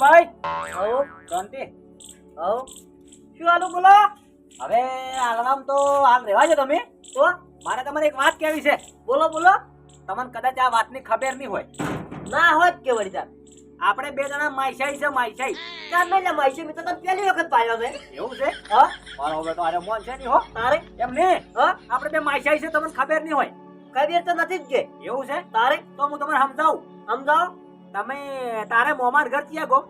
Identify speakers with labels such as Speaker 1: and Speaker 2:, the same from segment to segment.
Speaker 1: ભાઈ?
Speaker 2: હો
Speaker 1: શાંતિ.
Speaker 2: હો શું હાલું બોલો
Speaker 1: હવે હાલમાં તો હાલ રહેવા છો તમે.
Speaker 2: તો
Speaker 1: મારે તમને એક વાત કહેવી છે.
Speaker 2: બોલો બોલો.
Speaker 1: તમને કદાચ આ વાતની ખબર નહીં હોય.
Speaker 2: ના હોત કે વળી
Speaker 1: આપણે બે જણા માઈસાઈ છે માઈસાઈ
Speaker 2: ચાર મહિના માઈસી મિત્ર તને પહેલી વખત પાડ્યો છે.
Speaker 1: એવું છે?
Speaker 2: હ?
Speaker 1: મારો હવે તો આરે મોન છે નહીં, હો.
Speaker 2: તારે?
Speaker 1: એમ ને
Speaker 2: હ?
Speaker 1: આપણે બે માઈસાઈ છે, તમને ખબર નહીં હોય.
Speaker 2: ખબર તો નથી જ કે.
Speaker 1: એવું છે?
Speaker 2: તારે?
Speaker 1: તો હું તમને સમજાવો. તમે તારે મોમાર ઘર ક્યાં ગોમ?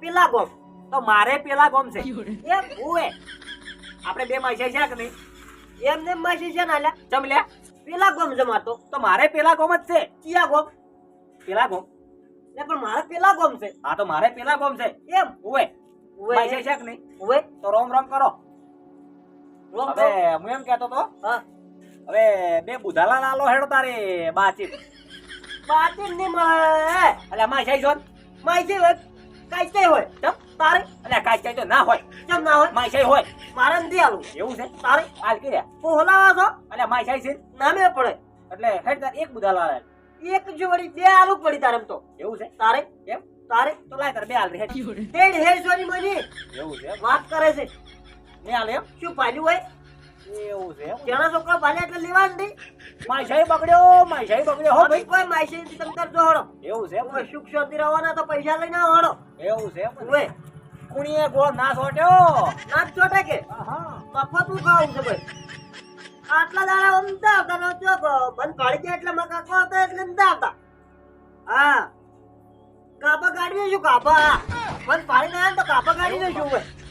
Speaker 2: પેલા ગોમ.
Speaker 1: તો મારે પેલા ગોમ છે.
Speaker 2: એમ
Speaker 1: ઓએ આપણે બે માસી છે કે નહીં?
Speaker 2: એમને માસી છે ના લ્યા
Speaker 1: ચમ
Speaker 2: પેલા ગોમ જમાતો.
Speaker 1: તો મારે પેલા ગોમ જ છે.
Speaker 2: ક્યાં ગોમ?
Speaker 1: પેલા ગોમ.
Speaker 2: ને પણ મારે પેલા ગોમ છે.
Speaker 1: હા તો મારે પેલા ગોમ છે.
Speaker 2: એમ
Speaker 1: ઓએ
Speaker 2: ઓવે
Speaker 1: માઈસાઈ છે કે નહીં?
Speaker 2: ઓવે
Speaker 1: તો રોમ રોમ કરો.
Speaker 2: રોમ
Speaker 1: હવે હું એમ કહેતો તો
Speaker 2: હા.
Speaker 1: હવે બે બુધાલા લાલો હેડો તારે બાચી
Speaker 2: બાતી નહીં મળે
Speaker 1: એટલે માઈસાઈ છો
Speaker 2: માઈસી હોય કાઈ હોય
Speaker 1: ચમ
Speaker 2: તારે
Speaker 1: એટલે કાઈ તો ના હોય
Speaker 2: કેમ ના હોય
Speaker 1: માઈસાઈ હોય
Speaker 2: મારે આલું
Speaker 1: એવું છે
Speaker 2: તારે
Speaker 1: હાલ કે
Speaker 2: હું હોલાવા છો
Speaker 1: એટલે માઈસાઈ છે
Speaker 2: નામે પડે
Speaker 1: એટલે હેડ તાર. એક બુધા લાવે
Speaker 2: એક જોડી બે આલુ પડી તારે તો
Speaker 1: એવું છે
Speaker 2: તારે
Speaker 1: એમ
Speaker 2: તારે
Speaker 1: તો લાય બે રે હેડ
Speaker 2: હેડ હેડ સોની મની
Speaker 1: એવું છે
Speaker 2: વાત કરે છે
Speaker 1: ને આલે એમ
Speaker 2: શું પાલ્યું હોય
Speaker 1: એવું છે.
Speaker 2: તેના છોકરા પાલ્યા એટલે લેવા જ નહીં.
Speaker 1: માઈસાઈ બગડ્યો માઈસાઈ બગડ્યો. હો ભાઈ
Speaker 2: કોઈ નથી તમ તાર જોડો
Speaker 1: એવું છે
Speaker 2: કોઈ સુખ શાંતિ રહેવાના તો પૈસા લઈને આવડો
Speaker 1: એવું છે
Speaker 2: ઓય
Speaker 1: કુણીએ ગોળ ના છોટ્યો?
Speaker 2: ના ચોટે કે?
Speaker 1: આહા.
Speaker 2: તું ખાવું છે ભાઈ? આટલા દાડા અમદા આવતા નો ચોક મન પાડી ગયા એટલે મકા કો હતો એટલે અમદા આવતા હા. કાપા કાઢી શું કાપા મન પાડી ના તો કાપા કાઢી શું ભાઈ